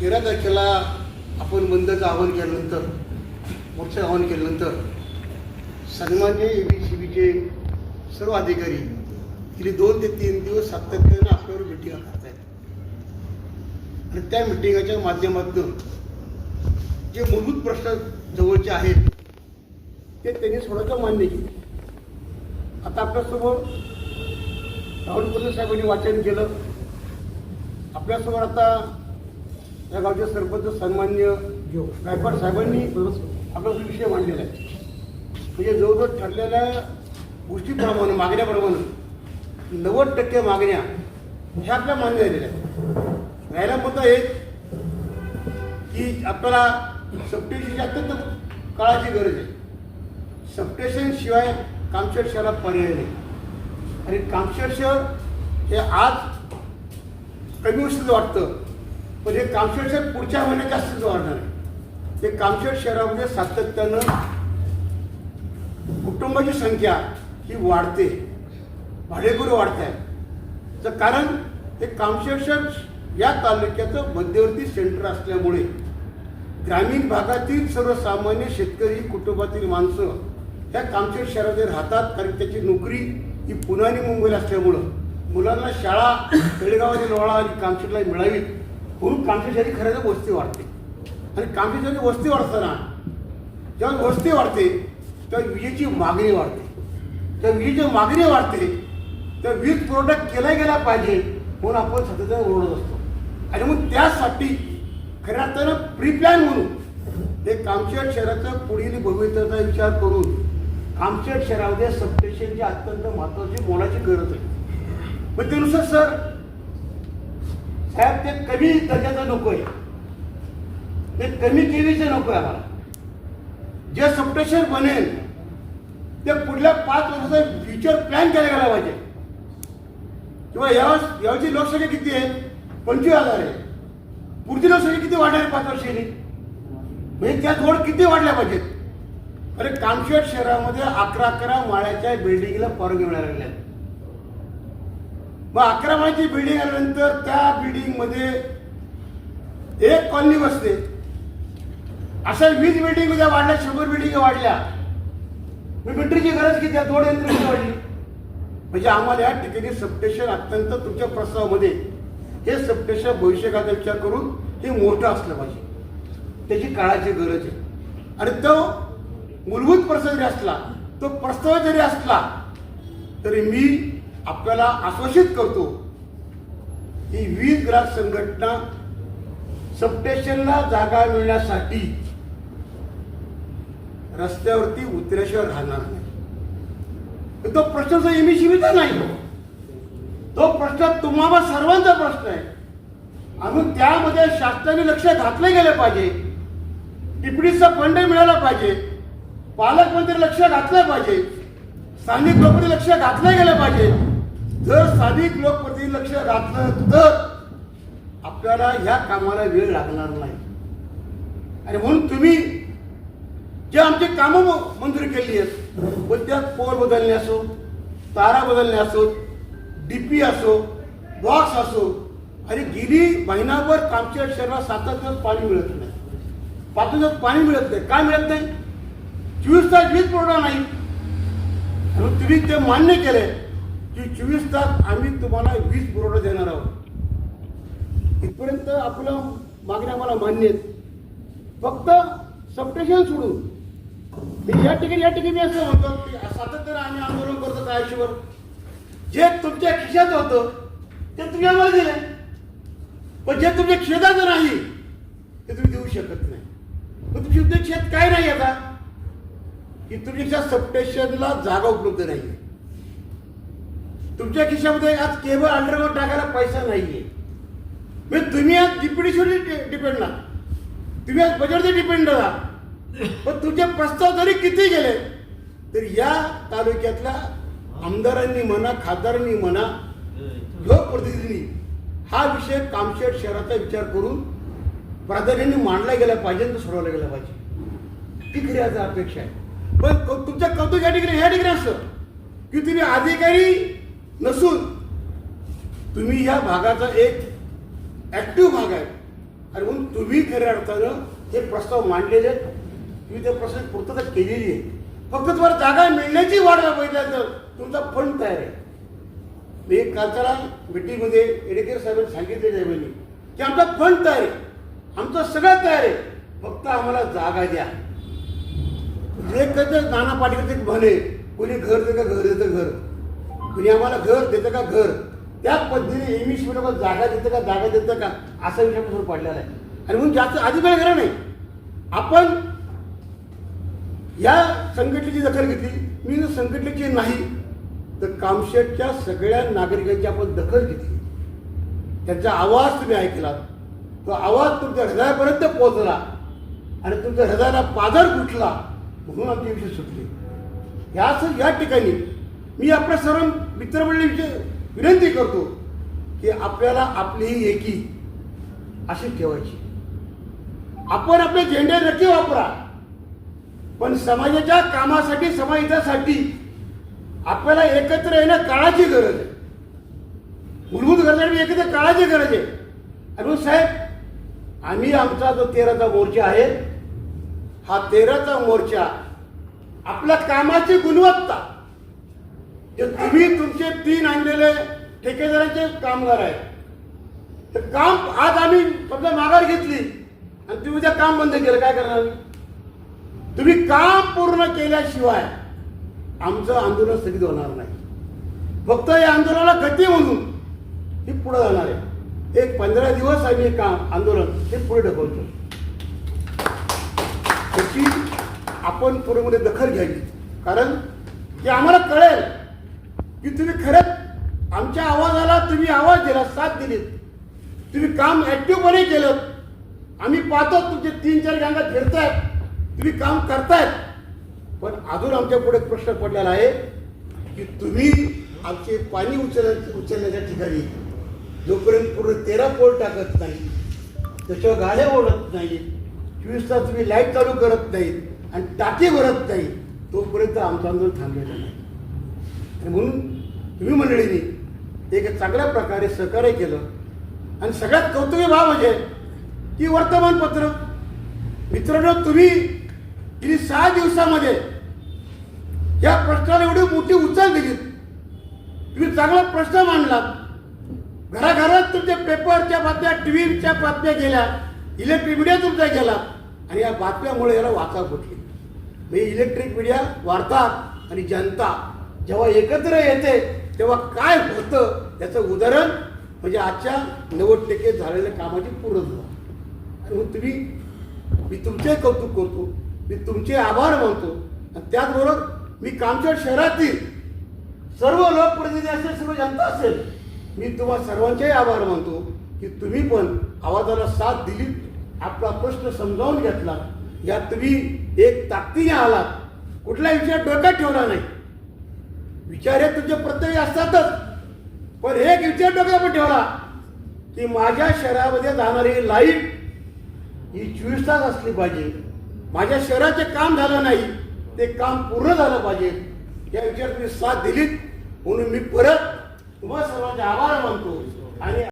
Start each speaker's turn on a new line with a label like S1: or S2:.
S1: तेरा तारखेला आपण बंदचं आवाहन केल्यानंतर मोर्चा आवाहन केल्यानंतर सन्मान्य ए बी सी बीचे सर्व अधिकारी गेली दोन ते तीन दिवस सातत्यानं आपल्यावर मिटिंगा करत आहेत आणि त्या मिटिंगाच्या माध्यमातून जे मूलभूत प्रश्न जवळचे आहेत ते त्यांनी सोडायचं मान्य केले. आता आपल्यासमोर राहुल कुंद्रे साहेबांनी वाचन केलं. आपल्यासमोर आता या गावचे सरपंच सन्मान्य गायकवाड साहेबांनी आपला विषय मांडलेला आहे म्हणजे जवळजवळ ठरलेल्या गोष्टीप्रमाणे मागण्याप्रमाणे नव्वद टक्के मागण्या ह्या आपल्या मान्य झालेल्या आहेत. राहिला मुद्दा एक की आपल्याला सबस्टेशनची अत्यंत काळाची गरज आहे. सप्टेशन शिवाय कामशेट शहरात पर्याय नाही. आणि कामशेड शहर हे आज कमी वाटतं. पण हे कामशेड शहर पुढच्या महिन्यात जास्त वाढणार आहे. ते कामशेड शहरामध्ये सातत्यानं कुटुंबाची संख्या ही वाढते. भाडेकरू वाढत आहे तर कारण हे कामशेड शहर या तालुक्याचं मध्यवर्ती सेंटर असल्यामुळे ग्रामीण भागातील सर्वसामान्य शेतकरी कुटुंबातील माणसं ह्या कामशेड शहरामध्ये राहतात कारण त्याची नोकरी ही पुणे आणि मुंबईला असल्यामुळं. मुलांना शाळा खेडेगावातील लोळा आणि कामशेडला मिळावी म्हणून कामशेट खऱ्याच वस्ती वाढते. आणि कामशेट वस्ती वाढताना जेव्हा वस्ती वाढते तेव्हा विजेची मागणी वाढते. तर विजेची मागणी वाढते तेव्हा वीज पुरवठा केला गेला पाहिजे म्हणून आपण सातत्यानं ओरडत असतो. आणि मग त्यासाठी खऱ्या अर्थानं प्री प्लॅन म्हणून हे कामशेड शहराचं पुढील भवितव्याचा विचार करून कामशेड शहरामध्ये सबस्टेशनची अत्यंत महत्वाची मोलाची गरज आहे. मग त्यानुसार सर साहेब ते कमी दर्जाचं नको आहे. ते कमी केवीचं नको आहे आम्हाला. जे सप्टेशन बनेल ते पुढल्या पाच वर्षाचा फ्युचर प्लॅन केला गेला पाहिजे. किंवा यावेळेस यावेळची लोकसंख्या किती आहे? पंचवीस हजार आहे. पुढची लोकसंख्या किती वाढणार आहे पाच वर्षांनी म्हणजे त्या जोड किती वाढल्या पाहिजेत? अरे कामशेट शहरामध्ये अकरा अकरा माळ्याच्या बिल्डिंगला परवानगी मिळालेल्या आहेत. मग अकरा माळची बिल्डिंग आल्यानंतर त्या बिल्डिंगमध्ये एक कॉलनी बसते. अशा वीस बिल्डिंगमध्ये वाढल्या शंभर बिल्डिंग वाढल्या. मग मिलिटरीची गरज किती? त्या दोन यंत्र वाढली? म्हणजे आम्हाला या ठिकाणी सबस्टेशन अत्यंत तुमच्या प्रस्तावामध्ये. हे सबस्टेशन भविष्यकाचा विचार करून हे मोठं असलं पाहिजे. त्याची काळाची गरज आहे. आणि तो मूलभूत प्रश्न जरी असला तो प्रस्ताव जरी असला तरी मी आपल्याला आश्वासित करतो की वीज ग्राहक संघटना सबस्टेशनला जागा मिळण्यासाठी रस्त्यावरती उतरल्याशिवाय राहणार नाही. तो प्रश्न इमिशिमीचा एमईसीबीचा नाही. तो प्रश्न तुम्हाला सर्वांचा प्रश्न आहे. आणि त्यामध्ये शासनाने लक्ष घातलं गेलं पाहिजे. टिपडीचा फंड मिळाला पाहिजे. पालकमंत्री लक्ष घातलं पाहिजे. स्थानिक लोकांनी लक्ष घातलं गेलं पाहिजे. जर स्थानिक लोकप्रतिनिधी लक्ष घातलं तर आपल्याला ह्या कामाला वेळ लागणार नाही. आणि म्हणून तुम्ही जे आमची कामं मंजूर केली आहेत पण त्यात पोल बदलणे असो तारा बदलणे असो डीपी असो बॉक्स असो आणि गेली महिनाभर कामच्या शहरात सातत्यानं पाणी मिळत नाही. पाच दिवस पाणी मिळत नाही. काय मिळत नाही? चोवीस तास वीज पुरवठा नाही. तुम्ही ते मान्य केले की चोवीस तास आम्ही तुम्हाला वीज पुरवठा देणार आहोत. इथपर्यंत आपलं मागण्या आम्हाला मान्य आहेत. फक्त सबस्टेशन सोडून. मी या ठिकाणी या ठिकाणी मी असं म्हणतो की सातत्यानं आम्ही आंदोलन करतो काय आयुष्यभर जे तुमच्या खिशात होतं ते तुम्ही आम्हाला दिले पण जे तुमच्या क्षेत्राचं नाही ते तुम्ही देऊ शकत नाही. पण तुमच्या उद्योग क्षेत्र काय नाही आता? की तुमच्या सबस्टेशनला जागा उपलब्ध नाही तुमच्या खिशामध्ये आज केबल अंडरग्राऊंड टाकायला पैसा नाहीये. म्हणजे तुम्ही आज डीपीडीशीवर डिपेंड ना तुम्ही आज बजेटवर डिपेंड राहा पण तुमचे प्रस्ताव जरी किती गेले तरी या तालुक्यातल्या आमदारांनी म्हणा खासदारांनी म्हणा लोकप्रतिनिधींनी हा विषय कामशेड शहराचा विचार करून प्राधान्याने मांडला गेला पाहिजे आणि तो सोडवला गेला पाहिजे. ती खरी आज अपेक्षा आहे. पण तुमच्या कौतुक या ठिकाणी या ठिकाणी असतं की तुम्ही अधिकारी नसून तुम्ही या भागाचा एक ऍक्टिव्ह भाग आहे. आणि म्हणून तुम्ही खऱ्या अर्थानं हे प्रस्ताव मांडलेले आहेत. तुम्ही त्या प्रस्ताव पूर्तता केलेली आहे. फक्त तुम्हाला जागा मिळण्याची वाट बघितल्या तर तुमचा फंड तयार आहे. मी कालच्याला मिटिंगमध्ये एडेकर साहेबांनी सांगितले साहेबांनी म्हणे की आमचा फंड तयार आहे. आमचं सगळं तयार आहे. फक्त आम्हाला जागा द्या. जे कसं नाना पाटील ते म्हणे कोणी घर देतं का घर देतं घर. कुणी आम्हाला घर देतं का घर? त्या पद्धतीने इंग्लिश मिडियम जागा देतं का जागा देतं का? असा विषय समोर पडलेला आहे. आणि म्हणून जास्त आधी वेळ गेला नाही. आपण या संघटनेची दखल घेतली. मी जर संघटनेची नाही तर कामशेटच्या सगळ्या नागरिकांची आपण दखल घेतली. त्यांचा आवाज तुम्ही ऐकला. तो आवाज तुमच्या हृदयापर्यंत पोहोचला. आणि तुमच्या हृदयाला पादर कुठला म्हणून आमची विषय सुटली. ह्याच या ठिकाणी मी आपल्या सर्व मित्रमंडळी विनंती करतो की आपल्याला आपली ही एकी अशी ठेवायची. आपण आपले झेंडे नक्की वापरा पण समाजाच्या कामासाठी समाजासाठी आपल्याला एकत्र येणं काळाची गरज आहे. मूलभूत गरजासाठी एकत्र काळाची गरज आहे. आणि हो साहेब आम्ही आमचा जो तेराचा मोर्चा आहे हा तेराचा मोर्चा आपल्या कामाची गुणवत्ता जे तुम्ही तुमचे तीन आणलेले ठेकेदारांचे कामगार आहेत. तर काम आज आम्ही समजा माघार घेतली आणि तुम्ही उद्या काम बंद केलं काय करणार तुम्ही काम पूर्ण केल्याशिवाय आमचं आंदोलन स्थगित होणार नाही. फक्त या आंदोलनाला गती म्हणून ही पुढे जाणार आहे. एक पंधरा दिवस आम्ही हे काम आंदोलन हे पुढे ढकलतो. त्याची आपण पूर्णमध्ये दखल घ्यावी. कारण की आम्हाला कळेल की तुम्ही खरंच आमच्या आवाजाला तुम्ही आवाज दिला साथ दिलीत तुम्ही काम ऍक्टिव्हपणे केलं? आम्ही पाहतो तुमचे तीन चार गंगा फिरतायत. तुम्ही काम करतायत. पण अजून आमच्या पुढे प्रश्न पडलेला आहे की तुम्ही आमचे पाणी उचल उचलण्याच्या ठिकाणी जोपर्यंत पूर्ण तेरा पोल टाकत नाही त्याच्यावर गाड्या ओढत नाही चोवीस तास तुम्ही लाइट चालू करत नाहीत आणि टाकी भरत नाही तोपर्यंत आमचं आंदोलन थांबलेलं नाही. आणि म्हणून तुम्ही मंडळींनी एक चांगल्या प्रकारे सहकार्य केलं. आणि सगळ्यात कौतुकी भाव म्हणजे की वर्तमानपत्र. मित्रांनो तुम्ही गेली सहा दिवसामध्ये या प्रश्नाला एवढी मोठी उचल दिली. तुम्ही चांगला प्रश्न मांडला. घराघरात तुमच्या पेपरच्या बातम्या टी व्हीच्या बातम्या गेल्या इलेक्ट्रिक मीडिया तुमचा गेला आणि या बातम्यामुळे याला वाचा फुटली. म्हणजे इलेक्ट्रिक मीडिया वार्ता आणि जनता जेव्हा एकत्र येते तेव्हा काय होतं? याचं उदाहरण म्हणजे आजच्या नव्वद टक्के झालेल्या कामाची पूर्णत्व आणि मग तुम्ही मी तुमचे कौतुक करतो मी तुमचे आभार मानतो. आणि त्याचबरोबर मी कामचोड शहरातील सर्व लोकप्रतिनिधी असेल सर्व जनता असेल मी तुम्हा सर्वांचेही आभार मानतो की तुम्ही पण आवाजाला साथ दिली आपला प्रश्न समजावून घेतला. यात तुम्ही एक ताकदीने आलात. कुठल्या विषयात डोक्यात ठेवला नाही. विचार हे तुमचे प्रत्येक असतातच. पण एक विचार डोक्यात पण ठेवला की माझ्या शहरामध्ये जाणारी लाइट ही चोवीस तास असली पाहिजे. माझ्या शहराचे काम झालं नाही ते काम पूर्ण झालं पाहिजे. या विचार तुम्ही साथ दिलीत. म्हणून मी परत तुम्हाला सर्वांचे आभार मानतो. आणि